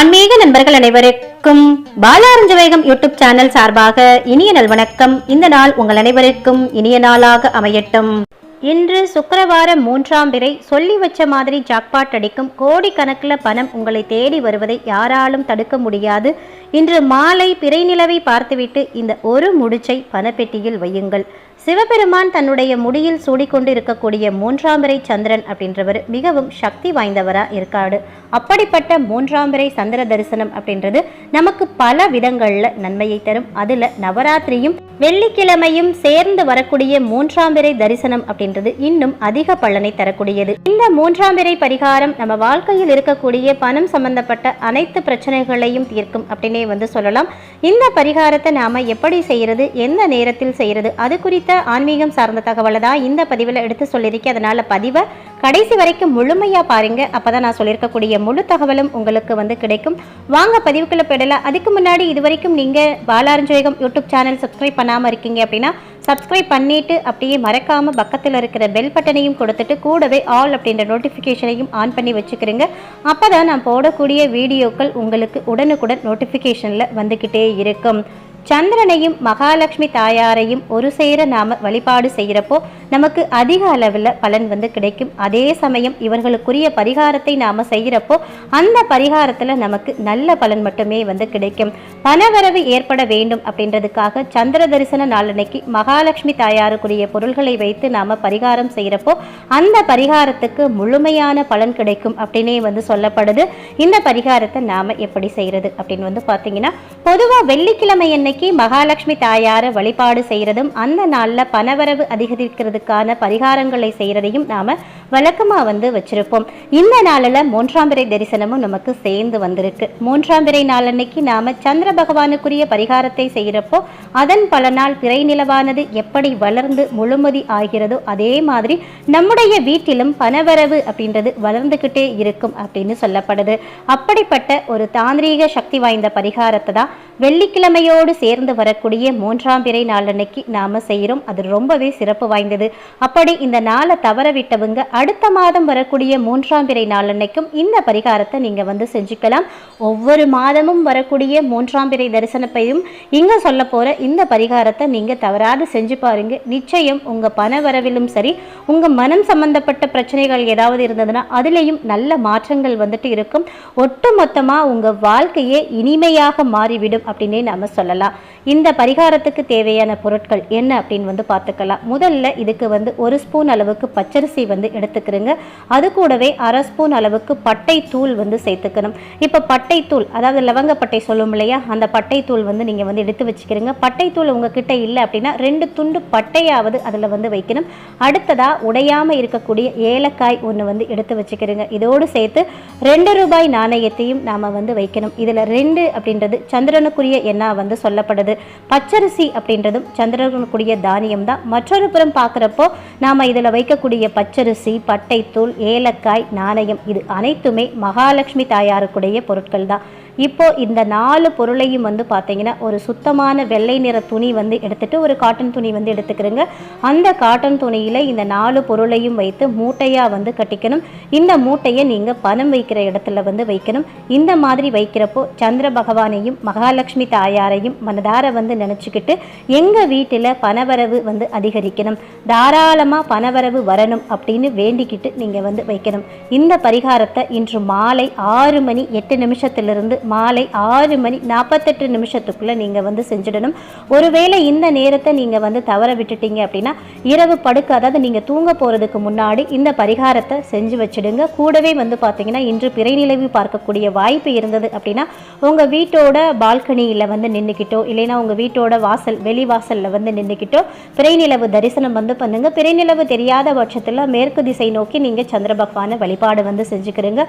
ஆன்மீக நண்பர்கள் அனைவருக்கும் பாலாரஞ்ச வேகம் யூடியூப் சேனல் சார்பாக இனிய நல்வணக்கம் இந்த நாள் உங்கள் அனைவருக்கும் இனிய நாளாக அமையட்டும். இன்று சுக்கரவாரம் மூன்றாம் பிறை சொல்லி வச்ச மாதிரி ஜாக்பாட் அடிக்கும் கோடிக்கணக்கில் பணம் உங்களை தேடி வருவதை யாராலும் தடுக்க முடியாது. இன்று மாலை பிறை நிலவை பார்த்துவிட்டு இந்த ஒரு முடிச்சை பணப்பெட்டியில் வையுங்கள். சிவபெருமான் தன்னுடைய முடியில் சூடிக்கொண்டு இருக்கக்கூடிய மூன்றாம் பிறை சந்திரன் அப்படின்றவர் மிகவும் சக்தி வாய்ந்தவரா இருக்காடு அப்படிப்பட்ட மூன்றாம் பிறை சந்திர தரிசனம் அப்படின்றது நமக்கு பல விதங்களில் நன்மையை தரும். அதில் நவராத்திரியும் வெள்ளிக்கிழமையும் சேர்ந்து வரக்கூடிய மூன்றாம் பிறை தரிசனம் அப்படின்றது இன்னும் அதிக பலனை தரக்கூடியது. இந்த மூன்றாம் பிறை பரிகாரம் நம்ம வாழ்க்கையில் இருக்கக்கூடிய பணம் சம்பந்தப்பட்ட அனைத்து பிரச்சனைகளையும் தீர்க்கும் அப்படின்னே வந்து சொல்லலாம். இந்த பரிகாரத்தை நாம எப்படி செய்யறது எந்த நேரத்தில் செய்யறது அது குறித்த ஆன்மீகம் சார்ந்த தகவலை தான் இந்த பதிவில் எடுத்து சொல்லியிருக்கேன். அதனால் பதிவை கடைசி வரைக்கும் முழுமையா பாருங்க. அப்பதான் நான் சொல்லியிருக்கக்கூடிய முழு தகவலும் உங்களுக்கு வந்து கிடைக்கும். வாங்க பதிவுக்குள்ள போயிடலாம். அதுக்கு முன்னாடி இது வரைக்கும் நீங்கள் பாலாரஞ்சோகம் யூடியூப் சேனல் சப்ஸ்கிரைப் பண்ணாமல் இருக்கீங்க அப்படின்னா சப்ஸ்கிரைப் பண்ணிவிட்டு அப்படியே மறக்காமல் பக்கத்தில் இருக்கிற பெல் பட்டனையும் கொடுத்துட்டு கூடவே ஆல் அப்படின்ற நோட்டிஃபிகேஷனையும் ஆன் பண்ணி வச்சுக்கிறீங்க. அப்பதான் நான் போடக்கூடிய வீடியோக்கள் உங்களுக்கு உடனுக்குடன் நோட்டிஃபிகேஷனில் வந்துக்கிட்டே இருக்கும். சந்திரனையும் மகாலட்சுமி தாயாரையும் ஒரு சேர நாம வழிபாடு செய்கிறப்போ நமக்கு அதிக அளவில் பலன் வந்து கிடைக்கும். அதே சமயம் இவர்களுக்குரிய பரிகாரத்தை நாம செய்கிறப்போ அந்த பரிகாரத்தில் நமக்கு நல்ல பலன் மட்டுமே வந்து கிடைக்கும். பணவரவு ஏற்பட வேண்டும் அப்படின்றதுக்காக சந்திர தரிசன நாளன்னைக்கு மகாலட்சுமி தாயாருக்குரிய பொருள்களை வைத்து நாம பரிகாரம் செய்கிறப்போ அந்த பரிகாரத்துக்கு முழுமையான பலன் கிடைக்கும் அப்படின்னே வந்து சொல்லப்படுது. இந்த பரிகாரத்தை நாம எப்படி செய்யறது அப்படின்னு வந்து பார்த்தீங்கன்னா பொதுவாக வெள்ளிக்கிழமை அன்னைக்கு மகாலட்சுமி தாயாரை வழிபாடு செய்கிறதும் அந்த நாளில் பணவரவு அதிகரிக்கிறதுக்கான பரிகாரங்களை செய்கிறதையும் நாம் வழக்கமாக வந்து வச்சுருப்போம். இந்த நாளில் மூன்றாம் பிறை தரிசனமும் நமக்கு சேர்ந்து வந்திருக்கு. மூன்றாம் பிறை நாள் அன்னைக்கு நாம சந்திர பகவானுக்குரிய பரிகாரத்தை செய்கிறப்போ அதன் பலனால் பிறை நிலவானது எப்படி வளர்ந்து முழுமதி ஆகிறதோ அதே மாதிரி நம்முடைய வீட்டிலும் பணவரவு அப்படின்றது வளர்ந்துக்கிட்டே இருக்கும் அப்படின்னு சொல்லப்படுது. அப்படிப்பட்ட ஒரு தாந்திரீக சக்தி வாய்ந்த பரிகாரத்தை தான் வெள்ளிக்கிழமையோடு சேர்ந்து வரக்கூடிய மூன்றாம் பிறை நாளன்னைக்கு நாம செய்கிறோம். அது ரொம்பவே சிறப்பு வாய்ந்தது. அப்படி இந்த நாளை தவற விட்டவங்க அடுத்த மாதம் வரக்கூடிய மூன்றாம் பிறை நாளன்னைக்கும் இந்த பரிகாரத்தை நீங்க வந்து செஞ்சுக்கலாம். ஒவ்வொரு மாதமும் வரக்கூடிய மூன்றாம் பிறை தரிசனப்பையும் இங்கே சொல்ல போற இந்த பரிகாரத்தை நீங்க தவறாது செஞ்சு பாருங்க. நிச்சயம் உங்க பண வரவிலும் சரி உங்க மனம் சம்பந்தப்பட்ட பிரச்சனைகள் ஏதாவது இருந்ததுன்னா அதுலேயும் நல்ல மாற்றங்கள் வந்துட்டு இருக்கும். ஒட்டுமொத்தமா உங்க வாழ்க்கையே இனிமையாக மாறிவிடும் அப்படின்னே நாம சொல்லலாம். இந்த பரிகாரத்துக்கு தேவையான பொருட்கள் என்ன அப்படின்னு வந்து பார்த்துக்கலாம். முதல்ல இதுக்கு வந்து ஒரு ஸ்பூன் அளவுக்கு பச்சரிசி வந்து எடுத்துக்கிறோங்க. அது கூடவே அரை ஸ்பூன் அளவுக்கு பட்டை தூள் வந்து சேர்த்துக்கணும். இப்போ பட்டை தூள் அதாவது லவங்கப்பட்டை சொல்லும் இல்லையா? அந்த பட்டை தூள் வந்து நீங்கள் வந்து எடுத்து வச்சுக்கிறீங்க. பட்டை தூள் உங்ககிட்ட இல்லை அப்படின்னா ரெண்டு துண்டு பட்டையாவது அதில் வந்து வைக்கணும். அடுத்ததாக உடையாமல் இருக்கக்கூடிய ஏலக்காய் ஒன்று வந்து எடுத்து வச்சுக்கிறீங்க. இதோடு சேர்த்து ரெண்டு ரூபாய் நாணயத்தையும் நாம் வந்து வைக்கணும். இதில் ரெண்டு அப்படின்றது சந்திரனுக்குரிய எண்ணா வந்து சொல்ல சொல்லப்படுது. பச்சரிசி அப்படின்றதும் சந்திரனுக்குரிய தானியம் தான் மற்றொரு புறம் பார்க்குறப்போ நாம் இதில் வைக்கக்கூடிய பச்சரிசி பட்டைத்தூள் ஏலக்காய் நாணயம் இது அனைத்துமே மகாலட்சுமி தாயாருக்குடைய பொருட்கள் தான் இப்போ இந்த நாலு பொருளையும் வந்து பார்த்தீங்கன்னா ஒரு சுத்தமான வெள்ளை நிற துணி வந்து எடுத்துட்டு ஒரு காட்டன் துணி வந்து எடுத்துக்கிறோங்க. அந்த காட்டன் துணியில் இந்த நாலு பொருளையும் வைத்து மூட்டையாக வந்து கட்டிக்கணும். இந்த மூட்டையை நீங்கள் பணம் வைக்கிற இடத்துல வந்து வைக்கணும். இந்த மாதிரி வைக்கிறப்போ சந்திர பகவானையும் மகாலட்சுமி தாயாரையும் மனதார வந்து நினச்சிக்கிட்டு எங்கள் வீட்டில் பணவரவு வந்து அதிகரிக்கணும். தாராளமாக பணவரவு வரணும் அப்படின்னு வேண்டிக்கிட்டு நீங்கள் வந்து வைக்கணும். இந்த பரிகாரத்தை இன்று மாலை ஆறு மணி எட்டு நிமிஷத்திலிருந்து மாலை ஆறு மணி நாற்பத்தெட்டு நிமிஷத்துக்குள்ளே நீங்கள் வந்து செஞ்சிடணும். ஒருவேளை இந்த நேரத்தை நீங்கள் வந்து தவற விட்டுட்டீங்க அப்படின்னா இரவு படுக்க அதாவது நீங்கள் தூங்க போகிறதுக்கு முன்னாடி இந்த பரிகாரத்தை செஞ்சு வச்சிடுங்க. கூடவே வந்து பார்த்தீங்கன்னா இன்று பிறைநிலவு பார்க்கக்கூடிய வாய்ப்பு இருந்தது அப்படின்னா உங்கள் வீட்டோட பால்கனியில் வந்து நின்றுக்கிட்டோ இல்லைன்னா உங்கள் வீட்டோட வாசல் வெளி வாசலில் வந்து நின்றுக்கிட்டோ பிறைநிலவு தரிசனம் வந்து பண்ணுங்கள் பிறைநிலவு தெரியாத பட்சத்தில் மேற்கு திசை நோக்கி நீங்கள் சந்திர பகவானை வழிபாடு வந்து செஞ்சுக்கிறீங்க.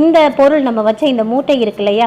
இந்த பொருள் நம்ம வச்ச இந்த மூட்டை இருக்கு இல்லையா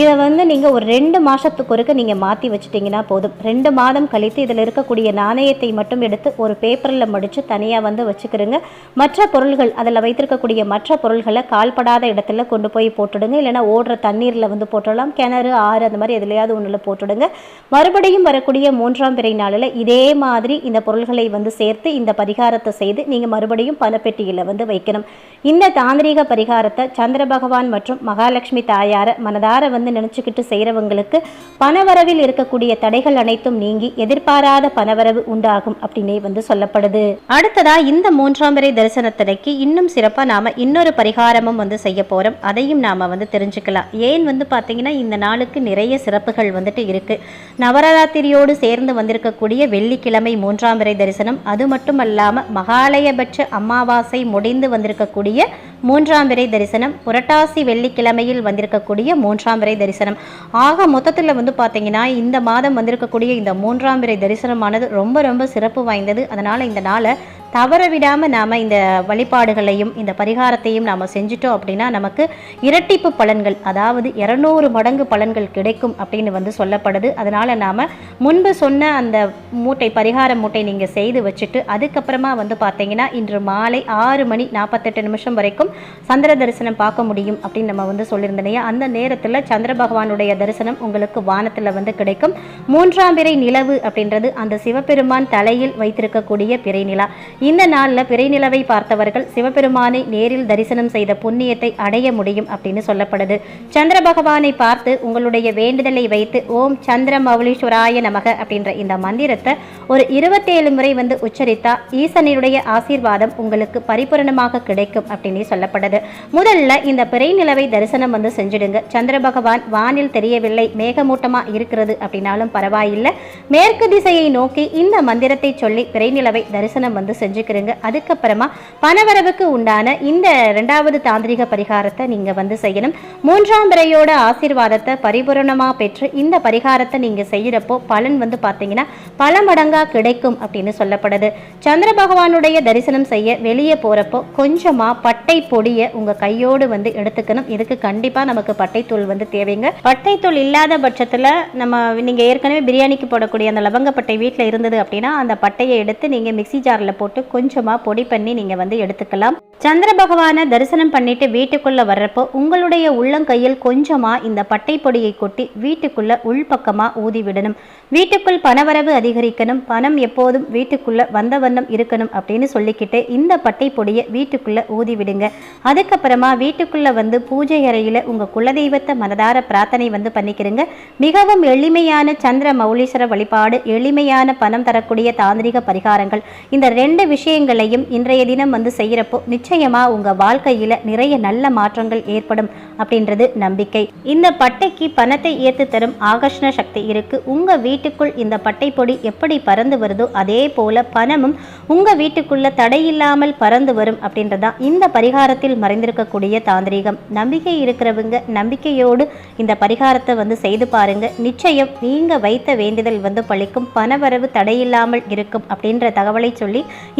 இதை வந்து நீங்கள் ஒரு ரெண்டு மாதத்துக்கு ஒருக்க நீங்கள் மாற்றி வச்சிட்டிங்கன்னா போதும். ரெண்டு மாதம் கழித்து இதில் இருக்கக்கூடிய நாணயத்தை மட்டும் எடுத்து ஒரு பேப்பரில் மடித்து தனியாக வந்து வச்சுக்கிறோங்க மற்ற பொருள்கள் அதில் வைத்திருக்கக்கூடிய மற்ற பொருள்களை கால்படாத இடத்துல கொண்டு போய் போட்டுடுங்க. இல்லைன்னா ஓடுற தண்ணீரில் வந்து போட்டுடலாம். கிணறு ஆறு அந்த மாதிரி எதுலையாவது ஒன்றில் போட்டுடுங்க. மறுபடியும் வரக்கூடிய மூன்றாம் பிறை நாளில் இதே மாதிரி இந்த பொருள்களை வந்து சேர்த்து இந்த பரிகாரத்தை செய்து நீங்கள் மறுபடியும் பணப்பெட்டியில் வந்து வைக்கணும். இந்த தாந்திரீக பரிகாரத்தை சந்திர பகவான் மற்றும் மகாலட்சுமி தாயாரை மனதார வந்து வந்து நினச்சிக்கிட்டு செய்கிறவங்களுக்கு பணவரவில் இருக்கக்கூடிய தடைகள் அனைத்தும் நீங்கி எதிர்பாராத பணவரவு உண்டாகும் அப்படின்னே வந்து சொல்லப்படுது. அடுத்ததா இந்த மூன்றாம் வரை தரிசனத்தடைக்கு இன்னும் சிறப்பாக நாம இன்னொரு பரிகாரமும் வந்து செய்ய போறோம். அதையும் நாம வந்து தெரிஞ்சுக்கலாம். ஏன் வந்து பார்த்தீங்கன்னா இந்த நாளுக்கு நிறைய சிறப்புகள் வந்துட்டு இருக்கு. நவராத்திரியோடு சேர்ந்து வந்திருக்கக்கூடிய வெள்ளிக்கிழமை மூன்றாம் வரை தரிசனம் அது மட்டும் அல்லாம மகாலயபட்ச அமாவாசை முடிந்து வந்திருக்கக்கூடிய மூன்றாம் பிறை தரிசனம் புரட்டாசி வெள்ளிக்கிழமையில் வந்திருக்கக்கூடிய மூன்றாம் பிறை தரிசனம். ஆக மொத்தத்தில் வந்து பார்த்தீங்கன்னா இந்த மாதம் வந்திருக்கக்கூடிய இந்த மூன்றாம் பிறை தரிசனமானது ரொம்ப ரொம்ப சிறப்பு வாய்ந்தது. அதனால் இந்த நாளை தவற விடாமல் நாம் இந்த வழிபாடுகளையும் இந்த பரிகாரத்தையும் நாம் செஞ்சிட்டோம் அப்படின்னா நமக்கு இரட்டிப்பு பலன்கள் அதாவது இரநூறு மடங்கு பலன்கள் கிடைக்கும் அப்படின்னு வந்து சொல்லப்படுது. அதனால் நாம் முன்பு சொன்ன அந்த மூட்டை பரிகார மூட்டை நீங்கள் செய்து வச்சுட்டு அதுக்கப்புறமா வந்து பார்த்தீங்கன்னா இன்று மாலை ஆறு மணி நாற்பத்தெட்டு நிமிஷம் வரைக்கும் சந்திர தரிசனம் பார்க்க முடியும் அப்படின்னு நம்ம வந்து சொல்லியிருந்தோம் அந்த நேரத்தில் சந்திர பகவானுடைய தரிசனம் உங்களுக்கு வானத்தில் வந்து கிடைக்கும். மூன்றாம் பிறை நிலவு அப்படின்றது அந்த சிவபெருமான் தலையில் வைத்திருக்கக்கூடிய பிறை நிலா. இந்த நாளில் பிறை நிலவை பார்த்தவர்கள் சிவபெருமானை நேரில் தரிசனம் செய்த புண்ணியத்தை அடைய முடியும் அப்படின்னு சொல்லப்படுது. சந்திர பகவானை பார்த்து உங்களுடைய வேண்டுதலை வைத்து ஓம் சந்திர மௌலீஸ்வராய நமக அப்படின்ற இந்த மந்திரத்தை ஒரு இருபத்தேழு முறை வந்து உச்சரித்தா ஈசனினுடைய ஆசீர்வாதம் உங்களுக்கு பரிபூரணமாக கிடைக்கும் அப்படின்னு சொல்லப்படுது. முதல்ல இந்த பிறை நிலவை தரிசனம் வந்து செஞ்சிடுங்க. சந்திர பகவான் வானில் தெரியவில்லை மேகமூட்டமாக இருக்கிறது அப்படின்னாலும் பரவாயில்லை. மேற்கு திசையை நோக்கி இந்த மந்திரத்தை சொல்லி பிறை நிலவை தரிசனம் வந்து செஞ்சு செஞ்சுக்கிறீங்க. அதுக்கப்புறமா பணவரவுக்கு உண்டான இந்த ரெண்டாவது தாந்திரிக பரிகாரத்தை நீங்க வந்து செய்யணும். மூன்றாம் பிறையோட ஆசீர்வாதத்தை பரிபூரணமா பெற்று இந்த பரிகாரத்தை நீங்க செய்யறப்போ பலன் வந்து பார்த்தீங்கன்னா பல மடங்கா கிடைக்கும் அப்படின்னு சொல்லப்படுது. சந்திர பகவானுடைய தரிசனம் செய்ய வெளியே போறப்போ கொஞ்சமா பட்டை பொடியை உங்க கையோடு வந்து எடுத்துக்கணும். இதுக்கு கண்டிப்பா நமக்கு பட்டைத்தூள் வந்து தேவைங்க. பட்டைத்தூள் இல்லாத பட்சத்துல நம்ம நீங்க ஏற்கனவே பிரியாணிக்கு போடக்கூடிய அந்த லவங்கப்பட்டை வீட்டில் இருந்தது அப்படின்னா அந்த பட்டையை எடுத்து நீங்க மிக்ஸி ஜார்ல போட்டு போட்டு கொஞ்சமாக பொடி பண்ணி நீங்கள் வந்து எடுத்துக்கலாம். சந்திர பகவானை தரிசனம் பண்ணிட்டு வீட்டுக்குள்ளே வர்றப்போ உங்களுடைய உள்ளங்கையில் கொஞ்சமாக இந்த பட்டை பொடியை கொட்டி வீட்டுக்குள்ளே உள்பக்கமாக ஊதி விடணும். வீட்டுக்குள் பணவரவு அதிகரிக்கணும். பணம் எப்போதும் வீட்டுக்குள்ளே வந்த வண்ணம் இருக்கணும் அப்படின்னு சொல்லிக்கிட்டு இந்த பட்டை பொடியை வீட்டுக்குள்ளே ஊதி விடுங்க. அதுக்கப்புறமா வீட்டுக்குள்ளே வந்து பூஜை அறையில் உங்கள் குலதெய்வத்தை மனதார பிரார்த்தனை வந்து பண்ணிக்கிறங்க மிகவும் எளிமையான சந்திர மௌலீஸ்வர வழிபாடு எளிமையான பணம் தரக்கூடிய தாந்திரிக பரிகாரங்கள் இந்த ரெண்டு விஷயங்களையும் இன்றைய தினம் வந்து செய்கிறப்போ நிச்சயமாக உங்கள் வாழ்க்கையில் நிறைய நல்ல மாற்றங்கள் ஏற்படும் அப்படின்றது நம்பிக்கை. இந்த பட்டைக்கு பணத்தை ஏற்று தரும் ஆகர்ஷண சக்தி இருக்குது உங்கள் வீட்டுக்குள் இந்த பட்டை பொடி எப்படி பறந்து வருதோ அதே போல் பணமும் உங்கள் வீட்டுக்குள்ளே தடையில்லாமல் பறந்து வரும் அப்படின்றதான் இந்த பரிகாரத்தில் மறைந்திருக்கக்கூடிய தாந்திரீகம். நம்பிக்கை இருக்கிறவங்க நம்பிக்கையோடு இந்த பரிகாரத்தை வந்து செய்து பாருங்க. நிச்சயம் நீங்கள் வைத்த வேண்டுதல் வந்து பழிக்கும். பணவரவு தடையில்லாமல் இருக்கும் அப்படின்ற தகவலை சொல்லி